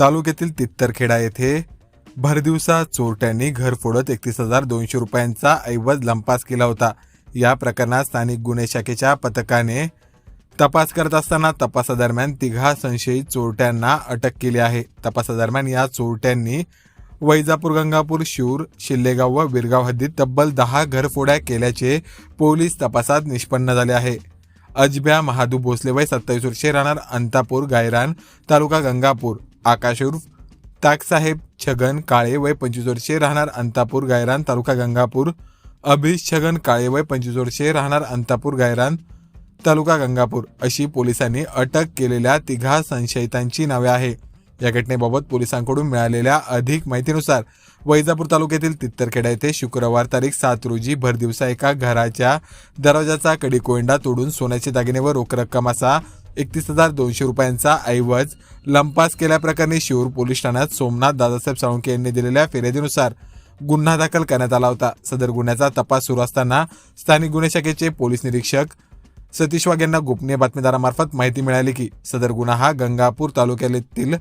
तालुक्यातील तित्तरखेडा येथे भरदिवसा चोरट्यांनी घर फोडत एकतीस हजार दोनशे रुपयांचा ऐवज लंपास केला होता. या प्रकरणात स्थानिक गुन्हे शाखेच्या पथकाने तपास करत असताना तपासादरम्यान तिघा संशयित चोरट्यांना अटक केली आहे. तपासादरम्यान या चोरट्यांनी वैजापूर गंगापूर शिऊर शिल्लेगाव व विरगाव हद्दीत तब्बल दहा घरफोड्या केल्याचे पोलीस तपासात निष्पन्न झाले आहे. अजब्या महादू भोसले वय सत्तावीस वर्षे राहणार अंतापूर गायरान तालुका गंगापूर. आकाश उर्फ ताकसाहेब छगन काळे वय पंचवीस वर्षे राहणार अंतापूर गायरान तालुका गंगापूर. अभिष छगन काळे वय पंचवीस वर्षे राहणार अंतापूर गायरान तालुका गंगापूर. अशी पोलिसांनी अटक केलेल्या तिघा संशयितांची नावे आहे या घटनेबाबत पोलिसांकडून मिळालेल्या अधिक माहितीनुसार वैजापूर तालुक्यातील तित्तरखेडा येथे शुक्रवार तारीख सात रोजी भरदिवसा एका घराच्या दरवाजाचा कडी कोयंडा तोडून सोन्याचे दागिने व रोख रक्कम असा एकतीस हजार दोनशे रुपयांचा ऐवज लंपास केल्याप्रकरणी शिऊर पोलीस ठाण्यात सोमनाथ दादासाहेब साळुंके यांनी दिलेल्या फिर्यादीनुसार गुन्हा दाखल करण्यात आला होता. सदर गुन्ह्याचा तपास सुरू असताना स्थानिक गुन्हे शाखेचे पोलीस निरीक्षक सतीश वाघ यांना गोपनीय बातमीदारामार्फत माहिती मिळाली की सदर गुन्हा हा गंगापूर तालुक्यातील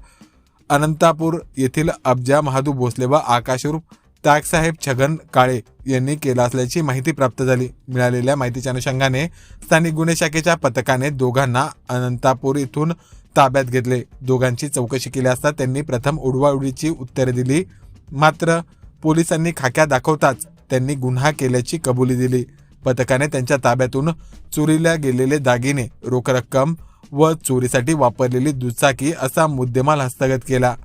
अनंतापूर येथील अब्जा महादू भोसले व आकाशरूप ताकसाहेब छगन काळे यांनी केला असल्याची माहिती प्राप्त झाली. मिळालेल्या माहितीच्या अनुषंगाने स्थानिक गुन्हे शाखेच्या पथकाने दोघांना अनंतापूर इथून ताब्यात घेतले. दोघांची चौकशी केली असता त्यांनी प्रथम उडवाउडीची उत्तरे दिली. मात्र पोलिसांनी खाक्या दाखवताच त्यांनी गुन्हा केल्याची कबुली दिली. पथकाने त्यांच्या ताब्यातून चोरीला गेलेले दागिने रोख रक्कम व चोरीसाठी वापरलेली दुचाकी असा मुद्देमाल हस्तगत केला.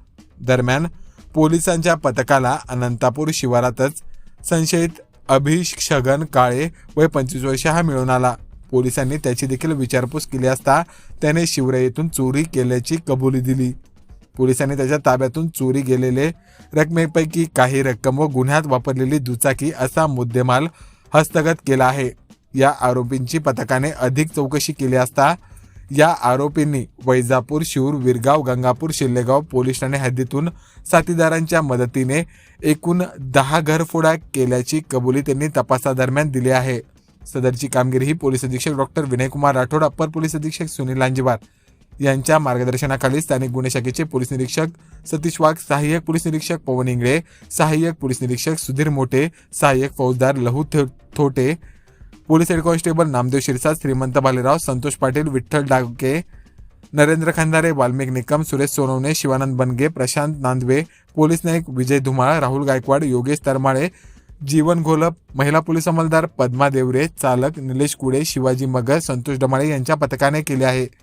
दरम्यान पोलिसांच्या पथकाला अनंतापूर शिवारातच संशयित अभिष छगन काळे वय पंचवीस वर्ष हा मिळून आला. पोलिसांनी त्याची देखील विचारपूस केली असता त्याने शिवरा येथून चोरी केल्याची कबुली दिली. पोलिसांनी त्याच्या ताब्यातून चोरी गेलेले रकमेपैकी काही रक्कम व गुन्ह्यात वापरलेली दुचाकी असा मुद्देमाल हस्तगत केला आहे. या आरोपींची पथकाने अधिक चौकशी केली असता या आरोपींनी वैजापूर शिऊर विरगाव गंगापूर शिल्लेगाव पोलीस ठाणे हद्दीतून साथीदारांच्या मदतीने एकूण दहा घरफोडा केल्याची कबुली त्यांनी तपासादरम्यान दिली आहे. सदरची कामगिरी ही पोलीस अधीक्षक doctor Vinaykumar Rathod upper police अधीक्षक सुनील लांजीवार यांच्या मार्गदर्शनाखाली स्थानिक गुन्हे शाखेचे पोलीस निरीक्षक सतीश वाघ सहाय्यक पोलीस निरीक्षक पवन इंगळे सहाय्यक पोलीस निरीक्षक सुधीर मोठे सहाय्यक फौजदार लहू थो- Thote police head constable Namdev Shirsat Shrimant Bhalerao Santosh Patil Vitthal डागे Narendra Khandare Valmik Nikam Suresh Sonawane Shivanand बनगे प्रशांत नांदवे पोलीस नाईक विजय धुमाळ राहुल गायकवाड योगेश तरमाळे जीवन घोलप महिला पोलीस अंमलदार पद्मा देवरे चालक निलेश कुडे शिवाजी मगर संतोष डमाळे यांच्या पथकाने केले आहे.